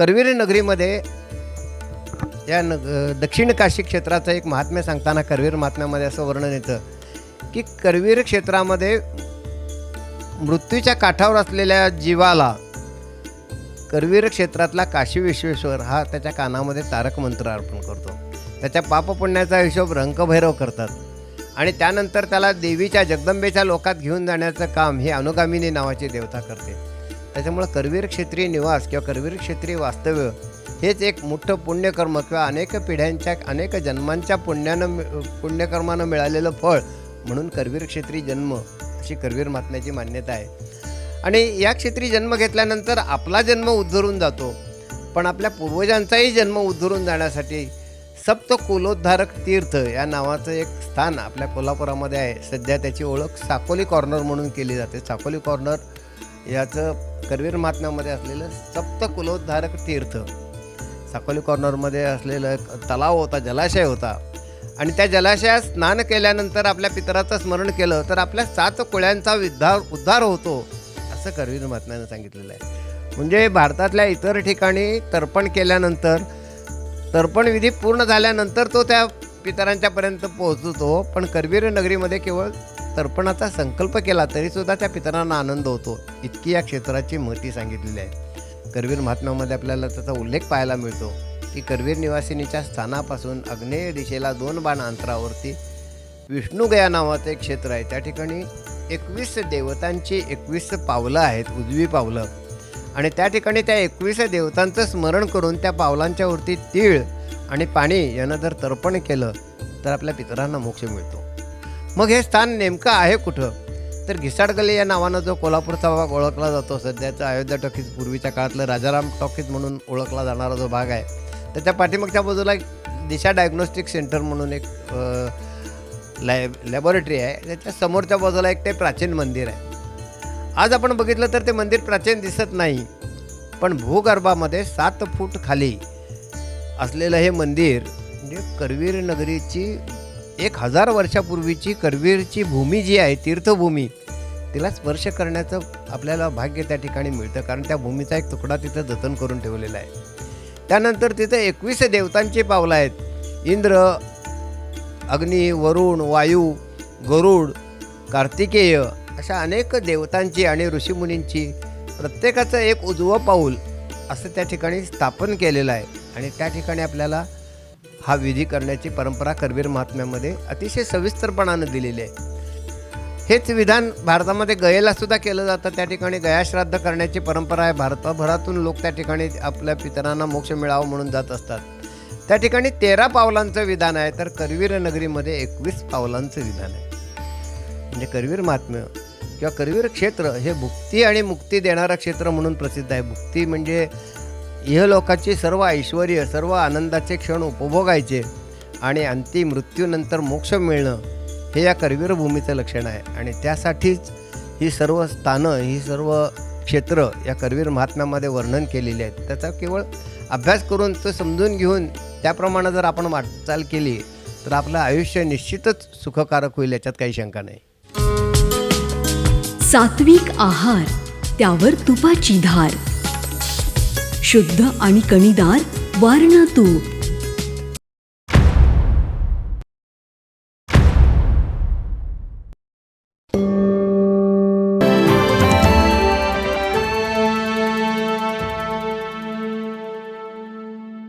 करवीर नगरीमध्ये या नग दक्षिण काशी क्षेत्राचं एक महात्म्य सांगताना करवीर महात्म्यामध्ये असं वर्णन येतं की करवीर क्षेत्रामध्ये मृत्यूच्या काठावर असलेल्या जीवाला करवीर क्षेत्रातला काशी विश्वेश्वर हा त्याच्या कानामध्ये तारक मंत्र अर्पण करतो. त्याच्या पापपुण्याचा हिशोब रंगभैरव करतात आणि त्यानंतर त्याला देवीच्या जगदंबेच्या लोकात घेऊन जाण्याचं काम ही अनुगामिनी नावाची देवता करते. त्याच्यामुळं करवीर क्षेत्रीय निवास किंवा करवीर क्षेत्रीय वास्तव्य हेच एक मोठं पुण्यकर्म किंवा अनेक पिढ्यांच्या अनेक जन्मांच्या पुण्यानं पुण्यकर्मानं मिळालेलं फळ म्हणून करवीर क्षेत्री जन्म अशी करवीर महात्म्याची मान्यता आहे. आणि या क्षेत्री जन्म घेतल्यानंतर आपला जन्म उद्धरून जातो पण आपल्या पूर्वजांचाही जन्म उद्धरून जाण्यासाठी सप्त कुलोद्धारक तीर्थ या नावाचं एक स्थान आपल्या कोल्हापुरामध्ये आहे. सध्या त्याची ओळख साकोली कॉर्नर म्हणून केली जाते. साकोली कॉर्नर याचं करवीर महात्म्यामध्ये असलेलं सप्त कुलोद्धारक तीर्थ. साकोली कॉर्नरमध्ये असलेलं एक तलाव होता जलाशय होता. आणि त्या जलाशयात स्नान केल्यानंतर आपल्या पितराचं स्मरण केलं तर आपल्या सात कुळ्यांचा उद्धार उद्धार होतो असं करवीर महात्म्यानं सांगितलेलं आहे. म्हणजे भारतातल्या इतर ठिकाणी तर्पण केल्यानंतर तर्पणविधी पूर्ण झाल्यानंतर तो त्या पितरांच्यापर्यंत पोहोचतो पण करवीर नगरीमध्ये केवळ तर्पणाचा संकल्प केला तरीसुद्धा त्या पितरांना आनंद होतो. इतकी या क्षेत्राची महती सांगितलेली आहे. करवीर महात्म्यामध्ये आपल्याला त्याचा उल्लेख पाहायला मिळतो की करवीर निवासिनीच्या स्थानापासून आग्नेय दिशेला दोन बाण अंतरावरती विष्णुगया नावाचं एक क्षेत्र आहे. त्या ठिकाणी एकवीस देवतांची एकवीस पावलं आहेत उजवी पावलं. आणि त्या ठिकाणी त्या एकवीस देवतांचं स्मरण करून त्या पावलांच्यावरती तीळ आणि पाणी यानं जर तर्पण केलं तर आपल्या पितरांना मोक्ष मिळतो. मग हे स्थान नेमकं आहे कुठं? तर घिसाडगल्ली या नावानं जो कोल्हापूरचा भाग ओळखला जातो सध्याचा अयोध्या टॉकीज पूर्वीच्या काळातलं राजाराम टॉकीज म्हणून ओळखला जाणारा जो भाग आहे त्याच्या पाठीमागच्या बाजूला एक दिशा डायग्नोस्टिक सेंटर म्हणून एक लॅब लॅबॉरेटरी आहे. त्याच्या समोरच्या बाजूला एक ते प्राचीन मंदिर आहे. आज आपण बघितलं तर ते मंदिर प्राचीन दिसत नाही पण भूगर्भामध्ये सात फूट खाली असलेलं हे मंदिर म्हणजे करवीर नगरीची एक हजार वर्षापूर्वीची करवीरची भूमी जी आहे तीर्थभूमी तिला स्पर्श करण्याचं आपल्याला भाग्य त्या ठिकाणी मिळतं. कारण त्या भूमीचा एक तुकडा तिथं जतन करून ठेवलेला आहे. त्यानंतर तिथं एकवीस देवतांची पावलं आहेत. इंद्र अग्नी वरुण वायू गरुड कार्तिकेय अशा अनेक देवतांची आणि ऋषीमुनींची प्रत्येकाचं एक उजवं पाऊल असं त्या ठिकाणी स्थापन केलेलं आहे. आणि त्या ठिकाणी आपल्याला हा विधी करण्याची परंपरा करवीर महात्म्यामध्ये अतिशय सविस्तरपणानं दिलेली आहे. हेच विधान भारतामध्ये गयेला सुद्धा केलं जातं. त्या ठिकाणी गयाश्राद्ध करण्याची परंपरा आहे. भारताभरातून लोक त्या ठिकाणी आपल्या पितरांना मोक्ष मिळावं म्हणून जात असतात. त्या ठिकाणी तेरा पावलांचं विधान आहे तर करवीर नगरीमध्ये एकवीस पावलांचं विधान आहे. म्हणजे करवीर महात्म्य किंवा करवीर क्षेत्र हे भुक्ती आणि मुक्ती देणारं क्षेत्र म्हणून प्रसिद्ध आहे. भुक्ती म्हणजे इहलोकाची सर्व ऐश्वर सर्व आनंदाचे क्षण उपभोगायचे आणि अंतिम मृत्यूनंतर मोक्ष मिळणं हे या करवीर भूमीचं लक्षण आहे. आणि त्यासाठीच ही सर्व स्थानं ही सर्व क्षेत्र या करवीर महात्म्यामध्ये वर्णन केलेली आहेत. त्याचा केवळ अभ्यास करून तो समजून घेऊन त्याप्रमाणे जर आपण वाटचाल केली तर आपलं आयुष्य निश्चितच सुखकारक होईल याच्यात काही शंका नाही. सात्विक आहार त्यावर तुपाची धार. शुद्ध आणि कणीदार वारणा तूप